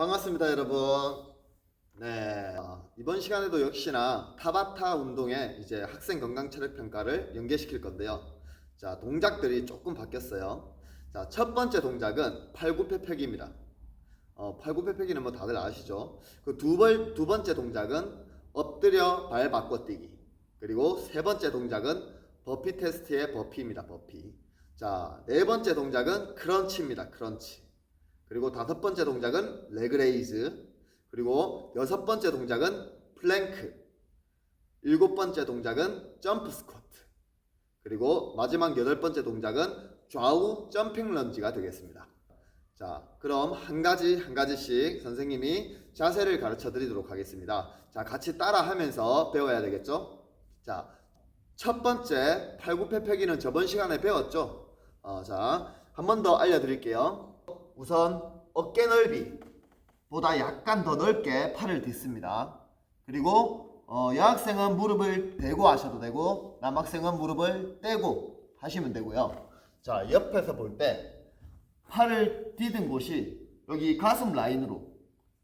반갑습니다, 여러분. 네. 어, 이번 시간에도 역시나 타바타 운동의 이제 학생 건강 체력 평가를 연계시킬 건데요. 자, 동작들이 조금 바뀌었어요. 자, 첫 번째 동작은 팔굽혀펴기입니다. 어, 팔굽혀펴기는 뭐 다들 아시죠? 그두 번째 동작은 엎드려 발 바꿔 뛰기. 그리고 세 번째 동작은 버피 테스트의 버피입니다, 버피. 자, 네 번째 동작은 크런치입니다, 크런치. 그리고 다섯 번째 동작은 레그레이즈. 그리고 여섯 번째 동작은 플랭크. 일곱 번째 동작은 점프 스쿼트. 그리고 마지막 여덟 번째 동작은 좌우 점핑 런지가 되겠습니다. 자, 그럼 한 가지 한 가지씩 선생님이 자세를 가르쳐 드리도록 하겠습니다. 자, 같이 따라 하면서 배워야 되겠죠? 자, 첫 번째 팔굽혀펴기는 저번 시간에 배웠죠? 어, 자, 한 번 더 알려드릴게요. 우선 어깨 넓이 보다 약간 더 넓게 팔을 딛습니다. 그리고 어, 여학생은 무릎을 대고 하셔도 되고 남학생은 무릎을 떼고 하시면 되고요. 자, 옆에서 볼 때 팔을 디딘 곳이 여기 가슴 라인으로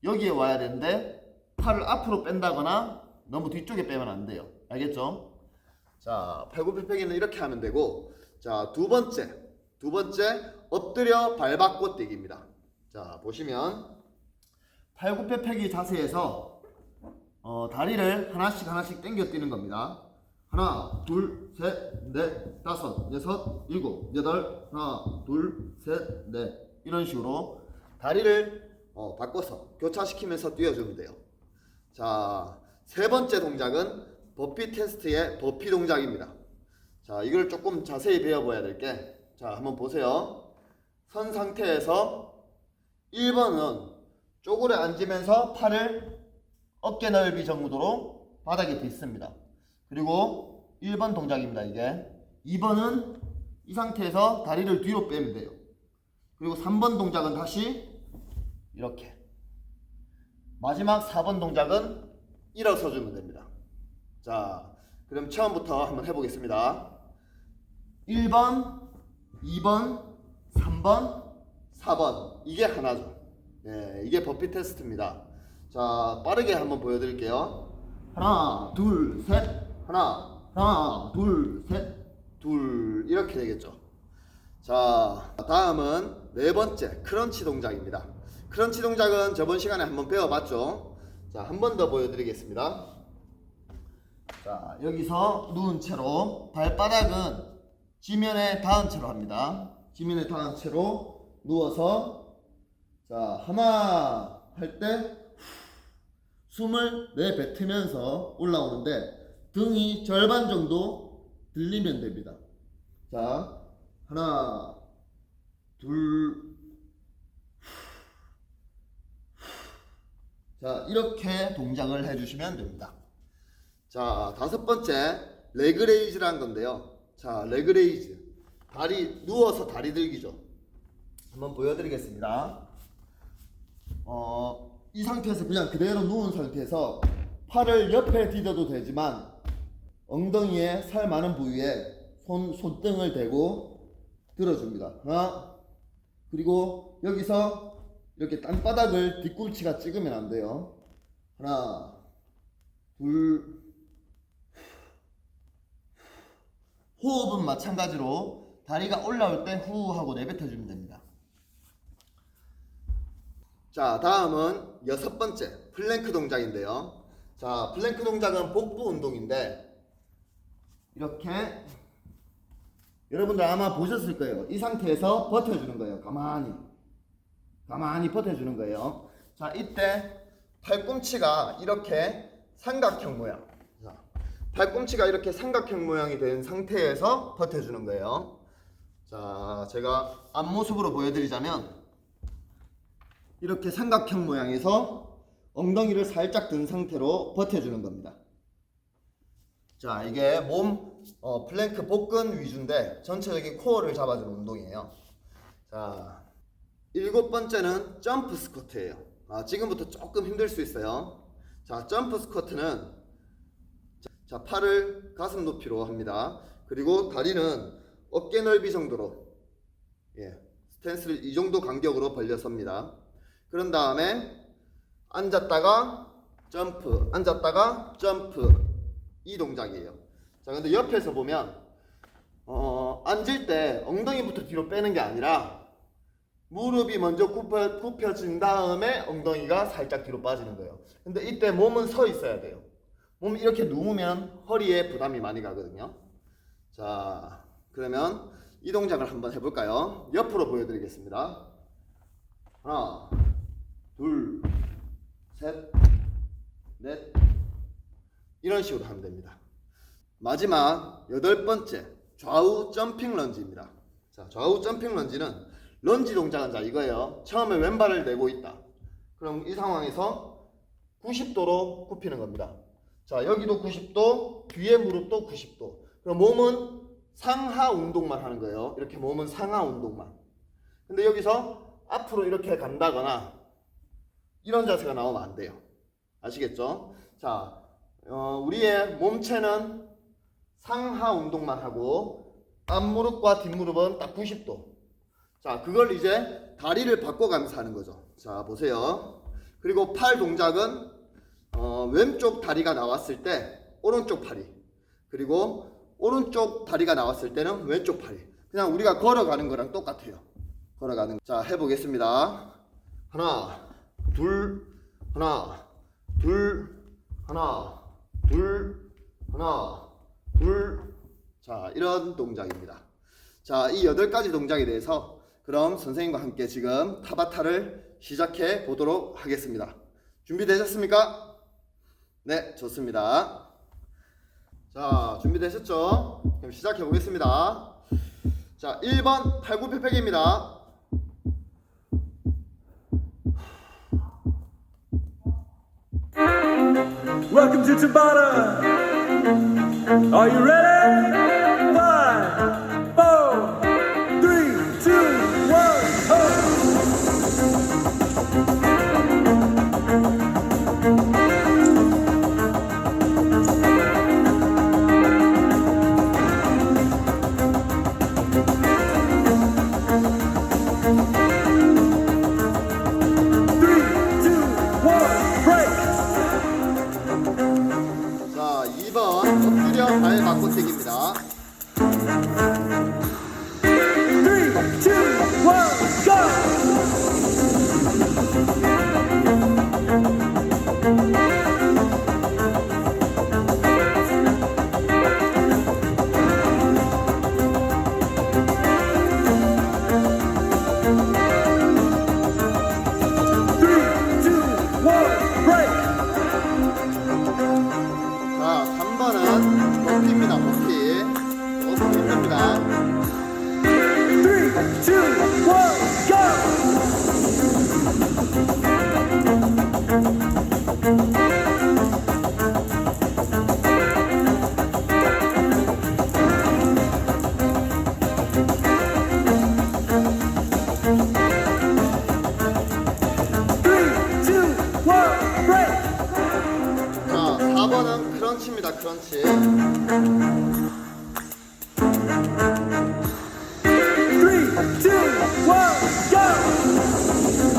여기에 와야 되는데 팔을 앞으로 뺀다거나 너무 뒤쪽에 빼면 안 돼요. 알겠죠? 자, 팔굽혀펴기는 이렇게 하면 되고 자, 두 번째. 두 번째 엎드려 발 바꿔 뛰기입니다. 자, 보시면 팔굽혀 펴기 자세에서 어, 다리를 하나씩 하나씩 당겨 뛰는 겁니다. 하나, 둘, 셋, 넷, 다섯, 여섯, 일곱, 여덟, 하나, 둘, 셋, 넷 이런 식으로 다리를 어, 바꿔서 교차시키면서 뛰어주면 돼요. 자, 세 번째 동작은 버피 테스트의 버피 동작입니다. 자, 이걸 조금 자세히 배워봐야 될 게, 자, 한번 보세요. 선 상태에서 1번은 쪼그려 앉으면서 팔을 어깨 넓이 정도로 바닥에 딛습니다. 그리고 1번 동작입니다, 이게. 2번은 이 상태에서 다리를 뒤로 빼면 돼요. 그리고 3번 동작은 다시 이렇게. 마지막 4번 동작은 일어서 주면 됩니다. 자, 그럼 처음부터 한번 해보겠습니다. 1번, 2번, 3번, 4번. 이게 하나죠. 네, 이게 버피 테스트입니다. 자, 빠르게 한번 보여드릴게요. 하나, 둘, 셋. 하나, 하나, 둘, 셋. 둘. 이렇게 되겠죠. 자, 다음은 네 번째 크런치 동작입니다. 크런치 동작은 저번 시간에 한번 배워봤죠. 자, 한 번 더 보여드리겠습니다. 자, 여기서 누운 채로 발바닥은 지면에 닿은 채로 합니다. 지면에 닿은 채로 누워서 자, 하나 할 때 숨을 내뱉으면서 올라오는데 등이 절반 정도 들리면 됩니다. 자, 하나, 둘, 자, 이렇게 동작을 해주시면 됩니다. 자, 다섯 번째, 레그레이즈라는 건데요. 자, 레그레이즈. 다리, 누워서 다리 들기죠. 한번 보여드리겠습니다. 어, 이 상태에서 그냥 그대로 누운 상태에서 팔을 옆에 디뎌도 되지만 엉덩이에 살 많은 부위에 손, 손등을 대고 들어줍니다. 하나, 그리고 여기서 이렇게 땅바닥을 뒤꿈치가 찍으면 안 돼요. 하나, 둘, 호흡은 마찬가지로 다리가 올라올 때 후 하고 내뱉어주면 됩니다. 자, 다음은 여섯 번째 플랭크 동작인데요. 자, 플랭크 동작은 복부 운동인데 이렇게 여러분들 아마 보셨을 거예요. 이 상태에서 버텨주는 거예요. 가만히. 가만히 버텨주는 거예요. 자, 이때 팔꿈치가 이렇게 삼각형 모양. 자, 팔꿈치가 이렇게 삼각형 모양이 된 상태에서 버텨주는 거예요. 자, 제가 앞모습으로 보여드리자면 이렇게 삼각형 모양에서 엉덩이를 살짝 든 상태로 버텨주는 겁니다. 자, 이게 몸 어, 플랭크 복근 위주인데 전체적인 코어를 잡아주는 운동이에요. 자, 일곱 번째는 점프 스쿼트예요. 아, 지금부터 조금 힘들 수 있어요. 자, 점프 스쿼트는 자, 자, 팔을 가슴 높이로 합니다. 그리고 다리는 어깨 넓이 정도로 예, 스탠스를 이 정도 간격으로 벌려 섭니다. 그런 다음에 앉았다가 점프, 앉았다가 점프 이 동작이에요. 자, 근데 옆에서 보면 어, 앉을 때 엉덩이부터 뒤로 빼는 게 아니라 무릎이 먼저 굽혀, 굽혀진 다음에 엉덩이가 살짝 뒤로 빠지는 거예요. 근데 이때 몸은 서 있어야 돼요. 몸 이렇게 누우면 허리에 부담이 많이 가거든요. 자, 그러면 이 동작을 한번 해볼까요? 옆으로 보여드리겠습니다. 하나, 둘, 셋, 넷. 이런 식으로 하면 됩니다. 마지막 여덟 번째 좌우 점핑 런지입니다. 자, 좌우 점핑 런지는 런지 동작은 자 이거예요. 처음에 왼발을 내고 있다. 그럼 이 상황에서 90도로 굽히는 겁니다. 자, 여기도 90도, 뒤에 무릎도 90도. 그럼 몸은 상하 운동만 하는 거예요. 이렇게 몸은 상하 운동만. 근데 여기서 앞으로 이렇게 간다거나 이런 자세가 나오면 안 돼요. 아시겠죠? 자, 어, 우리의 몸체는 상하 운동만 하고 앞무릎과 뒷무릎은 딱 90도. 자, 그걸 이제 다리를 바꿔가면서 하는 거죠. 자, 보세요. 그리고 팔 동작은 어, 왼쪽 다리가 나왔을 때 오른쪽 팔이 그리고 오른쪽 다리가 나왔을 때는 왼쪽 팔이 그냥 우리가 걸어가는 거랑 똑같아요. 걸어가는 거. 자, 해보겠습니다. 하나, 둘, 하나, 둘, 하나, 둘, 하나, 둘. 자, 이런 동작입니다. 자, 이 여덟 가지 동작에 대해서 그럼 선생님과 함께 지금 타바타를 시작해 보도록 하겠습니다. 준비되셨습니까? 네, 좋습니다. 자, 준비되셨죠? 그럼 시작해 보겠습니다. 자, 1번 팔굽혀펴기입니다. Welcome. Are you ready? tak. Three, two, one, go!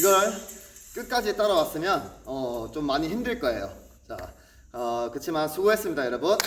이걸 끝까지 따라왔으면 어, 좀 많이 힘들 거예요. 자, 어, 그렇지만 수고했습니다, 여러분.